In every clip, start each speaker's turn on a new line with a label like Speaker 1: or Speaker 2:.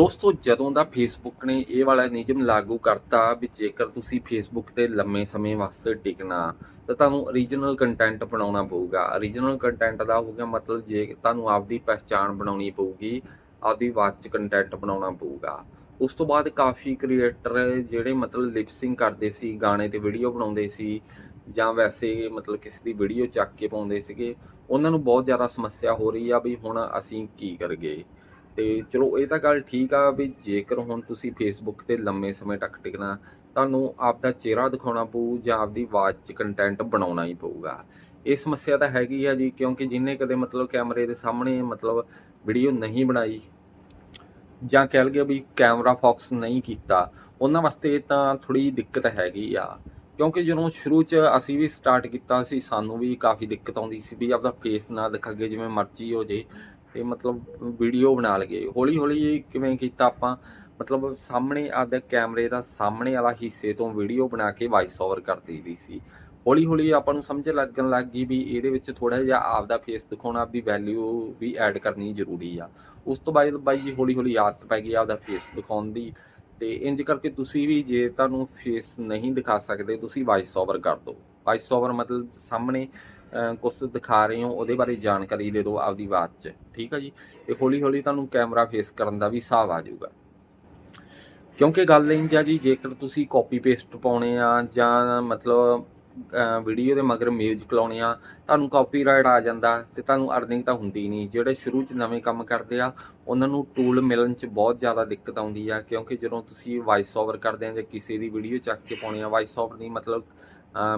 Speaker 1: ਦੋਸਤੋ, ਜਦੋਂ ਦਾ ਫੇਸਬੁੱਕ ਨੇ ਇਹ ਵਾਲਾ ਨਿਯਮ ਲਾਗੂ ਕਰਤਾ ਵੀ ਜੇਕਰ ਤੁਸੀਂ ਫੇਸਬੁੱਕ ਤੇ ਲੰਮੇ ਸਮੇਂ ਵਾਸਤੇ ਟਿਕਣਾ, ਤਾਂ ਤੁਹਾਨੂੰ origignal ਕੰਟੈਂਟ ਬਣਾਉਣਾ ਪਊਗਾ। origignal ਕੰਟੈਂਟ ਦਾ ਹੋ ਗਿਆ ਮਤਲਬ ਜੇ ਤੁਹਾਨੂੰ ਆਪਦੀ ਪਹਿਚਾਣ ਬਣਾਉਣੀ ਪਊਗੀ, ਆਪਦੀ ਆਵਾਜ਼ 'ਚ ਕੰਟੈਂਟ ਬਣਾਉਣਾ ਪਊਗਾ। ਉਸ ਤੋਂ ਬਾਅਦ ਕਾਫੀ ਕ੍ਰੀਏਟਰ ਜਿਹੜੇ ਮਤਲਬ ਲਿਪਸਿੰਗ ਕਰਦੇ ਸੀ, ਗਾਣੇ ਤੇ ਵੀਡੀਓ ਬਣਾਉਂਦੇ ਸੀ, ਜਾਂ ਵੈਸੇ ਮਤਲਬ ਕਿਸੇ ਦੀ ਵੀਡੀਓ ਚੱਕ ਕੇ ਪਾਉਂਦੇ ਸੀਗੇ, ਉਹਨਾਂ ਨੂੰ ਬਹੁਤ ਜ਼ਿਆਦਾ ਸਮੱਸਿਆ ਹੋ ਰਹੀ ਆ ਵੀ ਹੁਣ ਅਸੀਂ ਕੀ ਕਰਗੇ ਤੇ ਚਲੋ ਇਹ ਤਾਂ ਗੱਲ ਠੀਕ ਆ ਵੀ ਜੇਕਰ ਹੁਣ ਤੁਸੀਂ ਫੇਸਬੁੱਕ ਤੇ ਲੰਮੇ ਸਮੇਂ ਤੱਕ ਟਿਕਣਾ, ਤੁਹਾਨੂੰ ਆਪਦਾ ਚਿਹਰਾ ਦਿਖਾਉਣਾ ਪਊ ਜਾਂ ਆਪਦੀ ਆਵਾਜ਼ 'ਚ ਕੰਟੈਂਟ ਬਣਾਉਣਾ ਹੀ ਪਊਗਾ। ਇਹ ਸਮੱਸਿਆ ਤਾਂ ਹੈਗੀ ਆ ਜੀ, ਕਿਉਂਕਿ ਜਿਨੇ ਕਦੇ ਮਤਲਬ ਕੈਮਰੇ ਦੇ ਸਾਹਮਣੇ ਮਤਲਬ ਵੀਡੀਓ ਨਹੀਂ ਬਣਾਈ ਜਾਂ ਕਹਿ ਲਈਏ ਵੀ ਕੈਮਰਾ ਫੋਕਸ ਨਹੀਂ ਕੀਤਾ, ਉਹਨਾਂ ਵਾਸਤੇ ਤਾਂ ਥੋੜੀ ਦਿੱਕਤ ਹੈਗੀ ਆ। ਕਿਉਂਕਿ ਜਦੋਂ ਸ਼ੁਰੂ 'ਚ ਅਸੀਂ ਵੀ ਸਟਾਰਟ ਕੀਤਾ ਸੀ, ਸਾਨੂੰ ਵੀ ਕਾਫੀ ਦਿੱਕਤ ਆਉਂਦੀ ਸੀ ਵੀ ਆਪਦਾ ਫੇਸ ਨਾ ਦਿਖਾਗੇ ਜਿਵੇਂ ਮਰਜ਼ੀ ਹੋ ਜੇ। ਤੇ ਮਤਲਬ ਵੀਡੀਓ ਬਣਾ ਲਈਏ। ਹੌਲੀ ਹੌਲੀ ਕਿਵੇਂ ਕੀਤਾ ਆਪਾਂ? ਮਤਲਬ ਸਾਹਮਣੇ ਆਪਦੇ ਕੈਮਰੇ ਦਾ ਸਾਹਮਣੇ ਵਾਲਾ ਹਿੱਸੇ ਤੋਂ ਵੀਡੀਓ ਬਣਾ ਕੇ ਵਾਇਸ ਓਵਰ ਕਰ ਦਈਦੀ ਸੀ। ਹੌਲੀ ਹੌਲੀ ਆਪਾਂ ਨੂੰ ਸਮਝ ਲੱਗਣ ਲੱਗ ਗਈ ਵੀ ਇਹਦੇ ਵਿੱਚ ਥੋੜਾ ਜਿਹਾ ਆਪਦਾ ਫੇਸ ਦਿਖਾਉਣਾ, ਆਪਦੀ ਵੈਲਿਊ ਵੀ ਐਡ ਕਰਨੀ ਜ਼ਰੂਰੀ ਆ। ਉਸ ਤੋਂ ਬਾਅਦ ਬਾਈ ਜੀ ਹੌਲੀ ਹੌਲੀ ਆਦਤ ਪੈ ਗਈ ਆਪਦਾ ਫੇਸ ਦਿਖਾਉਣ ਦੀ ਤੇ ਇੰਜ ਕਰਕੇ ਤੁਸੀਂ ਵੀ ਜੇ ਤੁਹਾਨੂੰ ਫੇਸ ਨਹੀਂ ਦਿਖਾ ਸਕਦੇ, ਤੁਸੀਂ ਵਾਇਸ ਓਵਰ ਕਰ ਦਿਓ। ਵਾਇਸ ਓਵਰ ਮਤਲਬ ਸਾਹਮਣੇ ਕੁਝ ਦਿਖਾ ਰਹੇ ਹੋ, ਉਹਦੇ ਬਾਰੇ ਜਾਣਕਾਰੀ ਦੇ ਦਿਓ ਆਪਦੀ ਆਵਾਜ਼ 'ਚ, ਠੀਕ ਆ ਜੀ? ਤੇ ਹੌਲੀ ਹੌਲੀ ਤੁਹਾਨੂੰ ਕੈਮਰਾ ਫੇਸ ਕਰਨ ਦਾ ਵੀ ਹਿਸਾਬ ਆ ਜਾਊਗਾ। ਕਿਉਂਕਿ ਗੱਲ ਇੰਜ ਆ ਜੀ, ਜੇਕਰ ਤੁਸੀਂ ਕਾਪੀ ਪੇਸਟ ਪਾਉਣੇ ਆ ਜਾਂ ਮਤਲਬ ਵੀਡੀਓ ਦੇ ਮਗਰ ਮਿਊਜ਼ਿਕ ਲਾਉਣੇ ਆ, ਤੁਹਾਨੂੰ ਕਾਪੀਰਾਈਟ ਆ ਜਾਂਦਾ ਤੇ ਤੁਹਾਨੂੰ ਅਰਨਿੰਗ ਤਾਂ ਹੁੰਦੀ ਨਹੀਂ। ਜਿਹੜੇ ਸ਼ੁਰੂ 'ਚ ਨਵੇਂ ਕੰਮ ਕਰਦੇ ਆ, ਉਹਨਾਂ ਨੂੰ ਟੂਲ ਮਿਲਣ 'ਚ ਬਹੁਤ ਜ਼ਿਆਦਾ ਦਿੱਕਤ ਆਉਂਦੀ ਆ, ਕਿਉਂਕਿ ਜਦੋਂ ਤੁਸੀਂ ਵਾਇਸ ਓਵਰ ਕਰਦੇ ਆ ਜਾਂ ਕਿਸੇ ਦੀ ਵੀਡੀਓ ਚੱਕ ਕੇ ਪਾਉਣੀ ਆ ਵਾਇਸ ਓਵਰ ਦੀ ਮਤਲਬ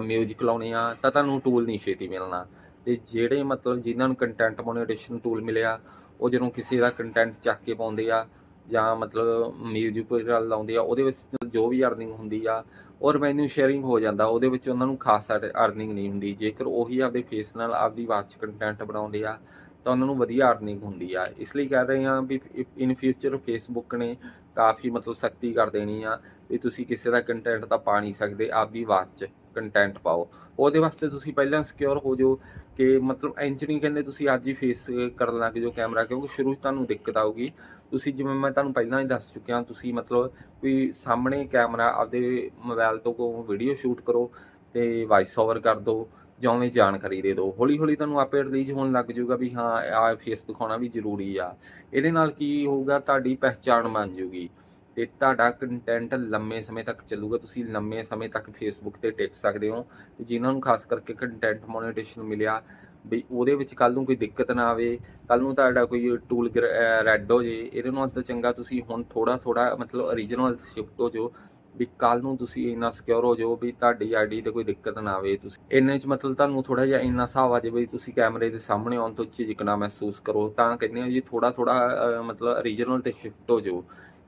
Speaker 1: ਮਿਊਜ਼ਿਕ ਲਾਉਣੇ ਆ, ਤਾਂ ਤੁਹਾਨੂੰ ਟੂਲ ਨਹੀਂ ਛੇਤੀ ਮਿਲਣਾ। ਤੇ ਜਿਹੜੇ ਮਤਲਬ ਜਿਨ੍ਹਾਂ ਨੂੰ ਕੰਟੈਂਟ ਮੋਨੇਟੇਸ਼ਨ ਟੂਲ ਮਿਲਿਆ, ਉਹ ਜਦੋਂ ਕਿਸੇ ਦਾ ਕੰਟੈਂਟ ਚੱਕ ਕੇ ਪਾਉਂਦੇ ਆ, ਜਾਂ ਮਤਲਬ ਮਿਊਜ਼ਿਕ ਲਾਉਂਦੇ ਆ, ਉਹਦੇ ਵਿੱਚ ਜੋ ਵੀ ਅਰਨਿੰਗ ਹੁੰਦੀ ਆ, ਔਰ ਰੈਵਨਿਊ ਸ਼ੇਅਰਿੰਗ ਹੋ ਜਾਂਦਾ, ਉਹਦੇ ਵਿੱਚ ਉਹਨਾਂ ਨੂੰ ਖਾਸ ਅਰਨਿੰਗ ਨਹੀਂ ਹੁੰਦੀ। ਜੇਕਰ ਉਹੀ ਆਪਦੇ ਫੇਸ ਨਾਲ ਆਪਦੀ ਵਾਚ 'ਚ ਕੰਟੈਂਟ ਬਣਾਉਂਦੇ ਆ, ਤਾਂ ਉਹਨਾਂ ਨੂੰ ਵਧੀਆ ਅਰਨਿੰਗ ਹੁੰਦੀ ਆ। ਇਸ ਲਈ ਕਹਿ ਰਹੇ ਹਾਂ ਵੀ ਇਨ ਫਿਊਚਰ ਫੇਸਬੁੱਕ ਨੇ ਕਾਫੀ ਮਤਲਬ ਸਖਤੀ ਕਰ ਦੇਣੀ ਆ, ਵੀ ਤੁਸੀਂ ਕਿਸੇ ਦਾ ਕੰਟੈਂਟ ਤਾਂ ਪਾ ਨਹੀਂ ਸਕਦੇ ਆਪਦੀ ਵਾਚ 'ਚ। ਕੰਟੈਂਟ ਪਾਓ। ਉਹਦੇ ਵਾਸਤੇ ਤੁਸੀਂ ਪਹਿਲਾਂ ਸਿਕਿਉਰ ਹੋ ਜਾਓ ਕਿ ਮਤਲਬ ਇੰਜ ਨਹੀਂ ਕਹਿੰਦੇ ਤੁਸੀਂ ਅੱਜ ਹੀ ਫੇਸ ਕਰਨ ਲੱਗ ਜਾਓ ਕੈਮਰਾ ਕਿਉਂਕਿ ਸ਼ੁਰੂ 'ਚ ਤੁਹਾਨੂੰ ਦਿੱਕਤ ਆਊਗੀ। ਤੁਸੀਂ ਜਿਵੇਂ ਮੈਂ ਤੁਹਾਨੂੰ ਪਹਿਲਾਂ ਹੀ ਦੱਸ ਚੁੱਕਿਆ, ਤੁਸੀਂ ਮਤਲਬ ਕੋਈ ਸਾਹਮਣੇ ਕੈਮਰਾ ਆਪਦੇ ਮੋਬਾਈਲ ਤੋਂ ਕੋ ਵੀਡੀਓ ਸ਼ੂਟ ਕਰੋ ਤੇ ਵਾਇਸ ਓਵਰ ਕਰ ਦਿਓ ਜਾਂ ਉਵੇਂ ਜਾਣਕਾਰੀ ਦੇ ਦਿਓ ਹੌਲੀ ਹੌਲੀ ਤੁਹਾਨੂੰ ਆਪੇ ਰਿਲੀਜ਼ ਹੋਣ ਲੱਗ ਜਾਊਗਾ ਵੀ ਹਾਂ ਆ ਫੇਸ ਦਿਖਾਉਣਾ ਵੀ ਜ਼ਰੂਰੀ ਆ। ਇਹਦੇ ਨਾਲ ਕੀ ਹੋਊਗਾ, ਤੁਹਾਡੀ ਪਹਿਚਾਣ ਬਣ ਜਾਊਗੀ। ਤੇ ਤੁਹਾਡਾ ਕੰਟੈਂਟ ਲੰਮੇ ਸਮੇਂ ਤੱਕ ਚੱਲੂਗਾ, ਤੁਸੀਂ ਲੰਮੇ ਸਮੇਂ ਤੱਕ ਫੇਸਬੁੱਕ ਤੇ ਟਿਕ ਸਕਦੇ ਹੋ। ਤੇ ਜਿਨ੍ਹਾਂ ਨੂੰ ਖਾਸ ਕਰਕੇ ਕੰਟੈਂਟ ਮੋਨੇਟੇਸ਼ਨ ਮਿਲਿਆ, ਵੀ ਉਹਦੇ ਵਿੱਚ ਕੱਲ ਨੂੰ ਕੋਈ ਦਿੱਕਤ ਨਾ ਆਵੇ ਕੱਲ ਨੂੰ ਤੁਹਾਡਾ ਕੋਈ ਟੂਲ ਰੈੱਡ ਹੋ ਜੇ, ਇਹਦੇ ਨਾਲ ਤਾਂ ਚੰਗਾ ਤੁਸੀਂ ਹੁਣ ਥੋੜਾ ਥੋੜਾ ਮਤਲਬ origignal ਸ਼ਿਫਟ ਹੋ ਜਾਓ, ਵੀ ਕੱਲ ਨੂੰ ਤੁਸੀਂ ਇੰਨਾ ਸਿਕਿਉਰ ਹੋ ਜਾਓ ਵੀ ਤੁਹਾਡੀ ਆਈਡੀ ਤੇ ਕੋਈ ਦਿੱਕਤ ਨਾ ਆਵੇ ਤੁਸੀਂ। ਇੰਨੇ ਚ ਮਤਲਬ ਤੁਹਾਨੂੰ ਥੋੜਾ ਜਿਹਾ ਇੰਨਾ ਹਿਸਾਬ ਆ ਜਾਵੇ ਵੀ ਤੁਸੀਂ ਕੈਮਰੇ ਦੇ ਸਾਹਮਣੇ ਆਉਣ ਤੋਂ ਝਿਜਕਣਾ ਮਹਿਸੂਸ ਕਰੋ, ਤਾਂ ਕਹਿੰਦੇ ਆ ਜੀ ਥੋੜਾ ਥੋੜਾ ਮਤਲਬ origignal ਤੇ ਸ਼ਿਫਟ ਹੋ ਜਾਓ।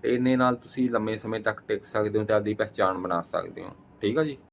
Speaker 1: ਤੇ ਇੰਨੇ ਨਾਲ ਤੁਸੀਂ ਲੰਮੇ ਸਮੇਂ ਤੱਕ ਟਿਕ ਸਕਦੇ ਹੋ ਤੇ ਆਪਦੀ ਪਹਿਚਾਣ ਬਣਾ ਸਕਦੇ ਹੋ। ਠੀਕ ਆ ਜੀ?